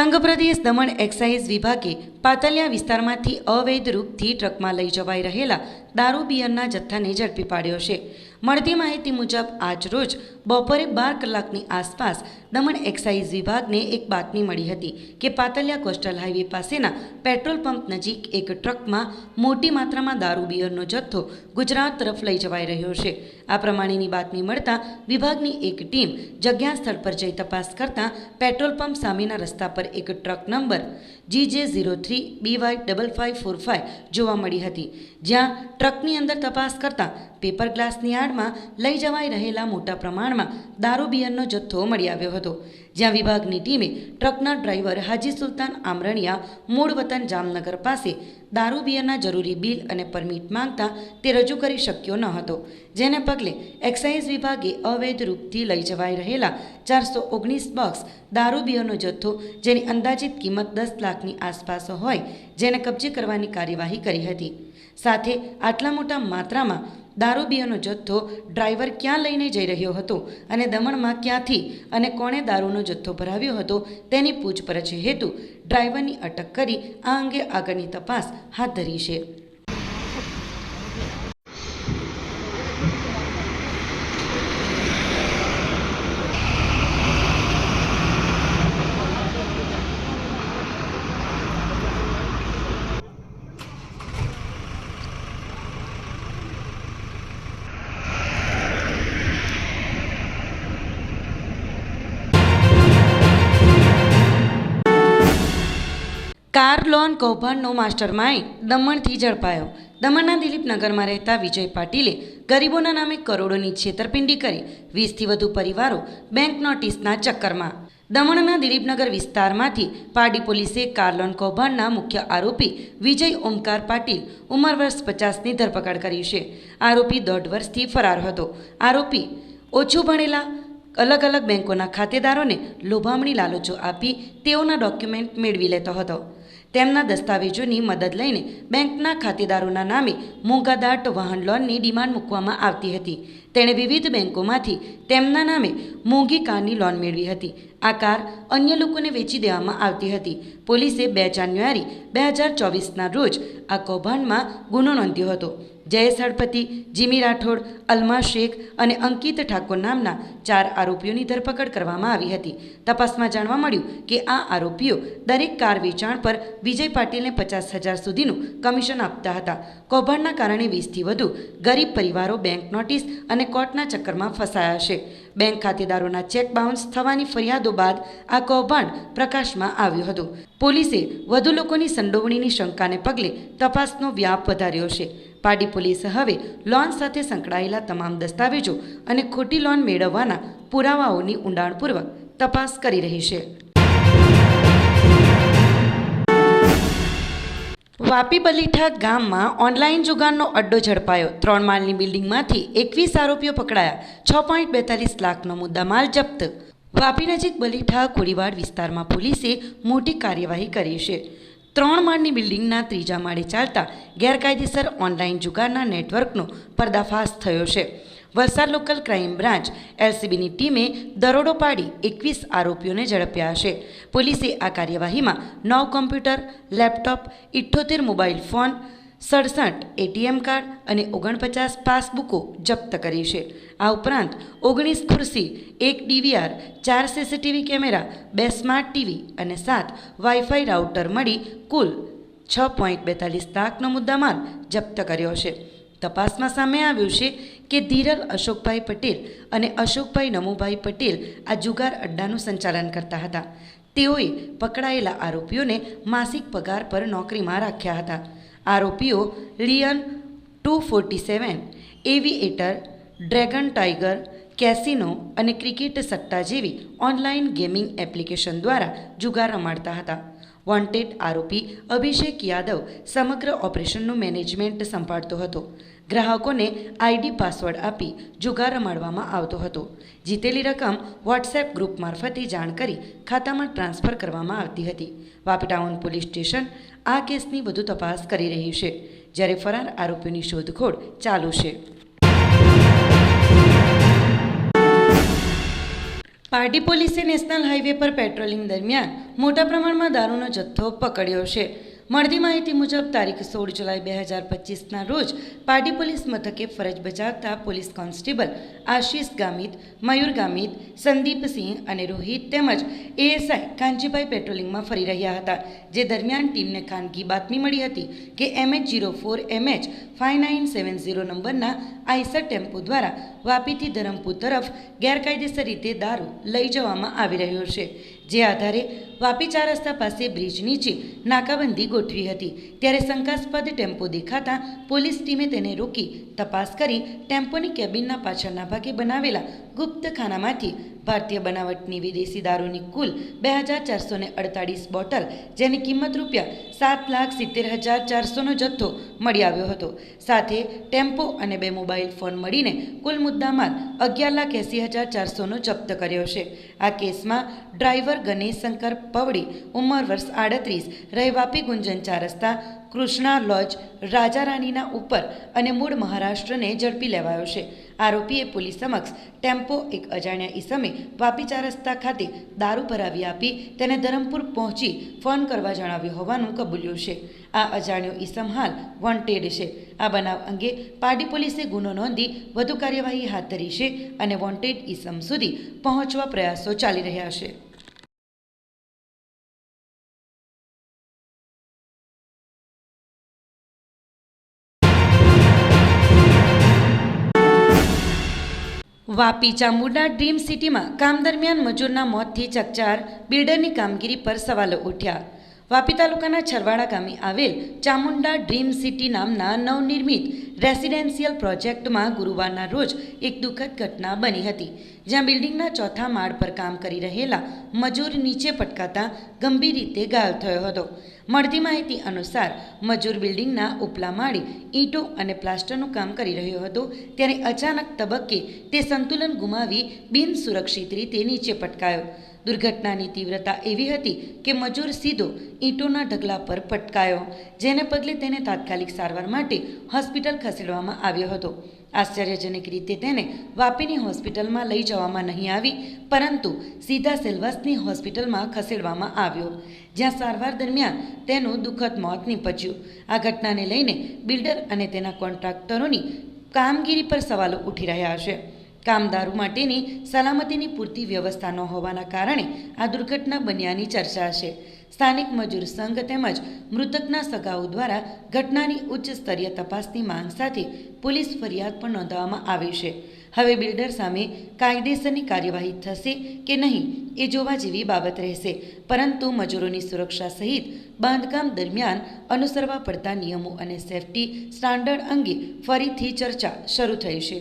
સંઘપ્રદેશ Daman excise વિભાગે પાતલિયા વિસ્તારમાંથી અવૈધ રૂપથી ટ્રકમાં લઈ જવાઈ રહેલા દારૂ બિયરના જથ્થાને ઝડપી પાડ્યો છે. મળતી માહિતી મુજબ, આજ રોજ બપોરે બાર કલાકની આસપાસ દમણ એક્સાઇઝ વિભાગને એક બાતમી મળી હતી કે પાતલિયા કોસ્ટલ હાઈવે પાસેના પેટ્રોલ પંપ નજીક એક ટ્રકમાં મોટી માત્રામાં દારૂ બિયરનો જથ્થો ગુજરાત તરફ લઈ જવાઈ રહ્યો છે. આ પ્રમાણેની બાતમી મળતા વિભાગની એક ટીમ જગ્યા સ્થળ પર જઈ તપાસ કરતા પેટ્રોલ પંપ સામેના રસ્તા પર એક truck number G J zero three B Y double five four five જોવા મળી હતી. જ્યાં ટ્રકની અંદર તપાસ કરતા પેપર ગ્લાસની આડમાં લઈ જવાઈ રહેલા મોટા પ્રમાણમાં દારૂ બિયરનો જથ્થો મળી આવ્યો હતો, જ્યાં વિભાગની ટીમે ટ્રકના ડ્રાઈવર હાજી સુલતાન આમરણિયા મૂળ વતન જામનગર પાસે દારૂ બિયરના જરૂરી બિલ અને પરમિટ માંગતા તે રજૂ કરી શક્યો ન હતો, જેને પગલે એક્સાઇઝ વિભાગે અવૈધ રૂપથી લઈ જવાઈ રહેલા ચારસો ઓગણીસ બોક્સ દારૂ બિયરનો જથ્થો, જેની અંદાજિત કિંમત દસ લાખની આસપાસ હોય, જેને કબજે કરવાની કાર્યવાહી કરી હતી. સાથે આટલા મોટા માત્રામાં દારૂ બિયરનો જથ્થો ડ્રાઈવર ક્યાં લઈને જઈ રહ્યો હતો અને દમણમાં ક્યાંથી અને કોણે દારૂનો જથ્થો ભરાવ્યો હતો તેની પૂછપરછ હેતુ ડ્રાઈવરની અટક કરી આ અંગે આગળની તપાસ હાથ ધરી છે. કાર લોન કૌભાંડનો માસ્ટર માઇન્ડ દમણથી ઝડપાયો. દમણના દિલીપનગરમાં રહેતા વિજય પાટીલે ગરીબોના નામે કરોડોની છેતરપિંડી કરી વીસથી વધુ પરિવારો બેંક નોટિસના ચક્કરમાં. દમણના દિલીપનગર વિસ્તારમાંથી પાડી પોલીસે કાર લોન કૌભાંડના મુખ્ય આરોપી વિજય ઓમકાર પાટીલ ઉંમર વર્ષ પચાસની ધરપકડ કરી છે. આરોપી દોઢ વર્ષથી ફરાર હતો. આરોપી ઓછું ભણેલા, અલગ અલગ બેંકોના ખાતેદારોને લોભામણી લાલચો આપી તેઓના ડોક્યુમેન્ટ મેળવી લેતો હતો. તેમના દસ્તાવેજોની મદદ લઈને બેંકના ખાતેદારોના નામે મોંઘાદાટ વાહન લોનની ડિમાન્ડ મૂકવામાં આવતી હતી. તેણે વિવિધ બેંકોમાંથી તેમના નામે મોંઘી કારની લોન મેળવી હતી. આ કાર અન્ય લોકોને વેચી દેવામાં આવતી હતી. પોલીસે બે જાન્યુઆરી બે હજાર ચોવીસના રોજ આ કૌભાંડમાં ગુનો નોંધ્યો હતો. જયેશ હળપતિ જીમી રાઠોડ, અલમા શેખ અને અંકિત ઠાકોર નામના ચાર આરોપીઓની ધરપકડ કરવામાં આવી હતી. તપાસમાં જાણવા મળ્યું કે આ આરોપીઓ દરેક કાર વેચાણ પર વિજય પાટીલને પચાસ હજાર સુધીનું કમિશન આપતા હતા. કૌભાંડના કારણે વીસથી વધુ ગરીબ પરિવારો બેંક નોટિસ અને કોર્ટના ચક્કરમાં ફસાયા છે. બેંક ખાતેદારોના ચેક બાઉન્સ થવાની ફરિયાદો બાદ આ કૌભાંડ પ્રકાશમાં આવ્યું હતું. પોલીસે વધુ લોકોની સંડોવણીની શંકાને પગલે તપાસનો વ્યાપ વધાર્યો છે. પાડી પોલીસ હવે લોન સાથે સંકળાયેલા તમામ દસ્તાવેજો અને ખોટી લોન મેળવવાના પુરાવાઓની ઊંડાણપૂર્વક તપાસ કરી રહી છે. વાપી બલીઠા ગામમાં ઓનલાઈન જુગારનો અડ્ડો ઝડપાયો. ત્રણ માળની બિલ્ડિંગમાંથી એકવીસ આરોપીઓ પકડાયા. છ પોઈન્ટ બેતાલીસ લાખનો મુદ્દામાલ જપ્ત. વાપી નજીક બલીઠા કોળીવાડ વિસ્તારમાં પોલીસે મોટી કાર્યવાહી કરી છે. ત્રણ માળની બિલ્ડિંગના ત્રીજા માળે ચાલતા ગેરકાયદેસર ઓનલાઈન જુગારના નેટવર્કનો પર્દાફાશ થયો છે. વલસાડ લોકલ ક્રાઇમ બ્રાન્ચ એલસીબીની ટીમે દરોડો પાડી એકવીસ આરોપીઓને ઝડપ્યા છે. પોલીસે આ કાર્યવાહીમાં નવ કોમ્પ્યુટર, લેપટોપ ઇઠ્ઠોતેર મોબાઈલ ફોન સડસઠ એટીએમ કાર્ડ અને ઓગણપચાસ પાસબુકો જપ્ત કરી છે. આ ઉપરાંત ઓગણીસ ખુરશી, એક ડીવીઆર ચાર સીસીટીવી કેમેરા, બે સ્માર્ટ ટીવી અને સાત વાઈફાઈ રાઉટર મળી કુલ છ પોઈન્ટ બેતાલીસ લાખનો મુદ્દામાલ જપ્ત કર્યો છે. તપાસમાં સામે આવ્યું છે કે ધીરલ અશોકભાઈ પટેલ અને અશોકભાઈ નમુભાઈ પટેલ આ જુગાર અડ્ડાનું સંચાલન કરતા હતા. તેઓએ પકડાયેલા આરોપીઓને માસિક પગાર પર નોકરીમાં રાખ્યા હતા. આરોપીઓ lion two forty seven, Aviator, dragon tiger, casino અને ક્રિકેટ સટ્ટા જેવી ઓનલાઈન ગેમિંગ એપ્લિકેશન દ્વારા જુગાર રમાડતા હતા. વોન્ટેડ આરોપી અભિષેક યાદવ સમગ્ર ઓપરેશનનું મેનેજમેન્ટ સંભાળતો હતો. ગ્રાહકોને આઈડી પાસવર્ડ આપી જુગાર રમાડવામાં આવતો હતો. જીતેલી રકમ વોટ્સએપ ગ્રુપ મારફતે જાણ કરી ખાતામાં ટ્રાન્સફર કરવામાં આવતી હતી. વાપટાઉન પોલીસ સ્ટેશન આ કેસની વધુ તપાસ કરી રહી છે, જ્યારે ફરાર આરોપીની શોધખોળ ચાલુ છે. પાર્ટી પોલીસે નેશનલ હાઈવે પર પેટ્રોલિંગ દરમિયાન મોટા પ્રમાણમાં દારૂનો જથ્થો પકડ્યો છે. મળતી માહિતી મુજબ તારીખ સોળ જુલાઈ બે હજાર પચીસના રોજ પાર્ટી પોલીસ મથકે ફરજ બજાવતા પોલીસ કોન્સ્ટેબલ આશીષ ગામિત, મયુર ગામિત સંદીપસિંહ અને રોહિત તેમજ એએસઆઈ કાંજીભાઈ પેટ્રોલિંગમાં ફરી રહ્યા હતા. જે દરમિયાન ટીમને ખાનગી બાતમી મળી હતી કે MH zero four, MH five nine seven zero નંબરના આઈસર ટેમ્પો દ્વારા વાપીથી ધરમપુર તરફ ગેરકાયદેસર રીતે દારૂ લઈ જવામાં આવી રહ્યો છે. જે આધારે વાપી ચાર રસ્તા પાસે બ્રિજ નીચે નાકાબંધી ગોઠવી હતી. ત્યારે શંકાસ્પદ ટેમ્પો દેખાતા પોલીસ ટીમે તેને રોકી તપાસ કરી ટેમ્પોની કેબિનના પાછળના ભાગે બનાવેલા ગુપ્ત ખાનામાંથી ભારતીય બનાવટની વિદેશી દારૂની કુલ બે હજાર ચારસો ને અડતાળીસ બોટલ, જેની કિંમત રૂપિયા સાત લાખ સિત્તેર હજાર ચારસોનો જથ્થો મળી આવ્યો હતો. સાથે ટેમ્પો અને બે મોબાઈલ ફોન મળીને કુલ મુદ્દામાલ અગિયાર લાખ એંસી હજાર ચારસોનો જપ્ત કર્યો છે. આ કેસમાં ડ્રાઈવર ગણેશ શંકર પવડી, ઉંમર વર્ષ આડત્રીસ, રહેવાપી ગુંજન ચાર રસ્તા, કૃષ્ણા લોજ રાજા રાણીના ઉપર અને મૂળ મહારાષ્ટ્રને ઝડપી લેવાયો છે. આરોપીએ પોલીસ સમક્ષ ટેમ્પો એક અજાણ્યા ઈસમે વાપીચાર રસ્તા ખાતે દારૂ ભરાવી આપી તેને ધરમપુર પહોંચી ફોન કરવા જણાવ્યું હોવાનું કબૂલ્યું છે. આ અજાણ્યો ઈસમ હાલ વોન્ટેડ છે. આ બનાવ અંગે પારડી પોલીસે ગુનો નોંધી વધુ કાર્યવાહી હાથ ધરી છે અને વોન્ટેડ ઈસમ સુધી પહોંચવા પ્રયાસો ચાલી રહ્યા છે. વાપી ચામુંડા ડ્રીમ સિટીમાં કામ દરમિયાન મજૂરના મોતથી ચકચાર, બિલ્ડરની કામગીરી પર સવાલો ઉઠ્યા. વાપી તાલુકાના છરવાડા ગામે આવેલ ચામુંડા ડ્રીમ સિટી નામના નવનિર્મિત રેસિડેન્શિયલ પ્રોજેક્ટમાં ગુરુવારના રોજ એક દુઃખદ ઘટના બની હતી, જ્યાં બિલ્ડિંગના ચોથા માળ પર કામ કરી રહેલા મજૂર નીચે પટકાતા ગંભીર રીતે ઘાયલ થયો હતો. મળતી માહિતી અનુસાર મજૂર બિલ્ડિંગના ઉપલા માળે ઈંટો અને પ્લાસ્ટરનું કામ કરી રહ્યો હતો ત્યારે અચાનક તબક્કે તે સંતુલન ગુમાવી બિનસુરક્ષિત રીતે નીચે પટકાયો. દુર્ઘટનાની તીવ્રતા એવી હતી કે મજૂર સીધો ઈંટોના ઢગલા પર પટકાયો, જેને પગલે તેને તાત્કાલિક સારવાર માટે હોસ્પિટલ ખસેડવામાં આવ્યો હતો. આશ્ચર્યજનક રીતે તેને વાપીની હોસ્પિટલમાં લઈ જવામાં નહીં આવી, પરંતુ સીધા સેલવાસની હોસ્પિટલમાં ખસેડવામાં આવ્યો, જ્યાં સારવાર દરમિયાન તેનું દુઃખદ મોત નીપજ્યું. આ ઘટનાને લઈને બિલ્ડર અને તેના કોન્ટ્રાક્ટરોની કામગીરી પર સવાલો ઉઠી રહ્યા છે. કામદારો માટેની સલામતીની પૂરતી વ્યવસ્થા ન હોવાના કારણે આ દુર્ઘટના બન્યાની ચર્ચા છે. સ્થાનિક મજૂર સંઘ તેમજ મૃતકના સગાઓ દ્વારા ઘટનાની ઉચ્ચ સ્તરીય તપાસની માંગ સાથે પોલીસ ફરિયાદ પણ નોંધવામાં આવી છે. હવે બિલ્ડર સામે કાયદેસરની કાર્યવાહી થશે કે નહીં એ જોવા જેવી બાબત રહેશે. પરંતુ મજૂરોની સુરક્ષા સહિત બાંધકામ દરમિયાન અનુસરવા પડતા નિયમો અને સેફટી સ્ટાન્ડર્ડ અંગે ફરીથી ચર્ચા શરૂ થઈ છે.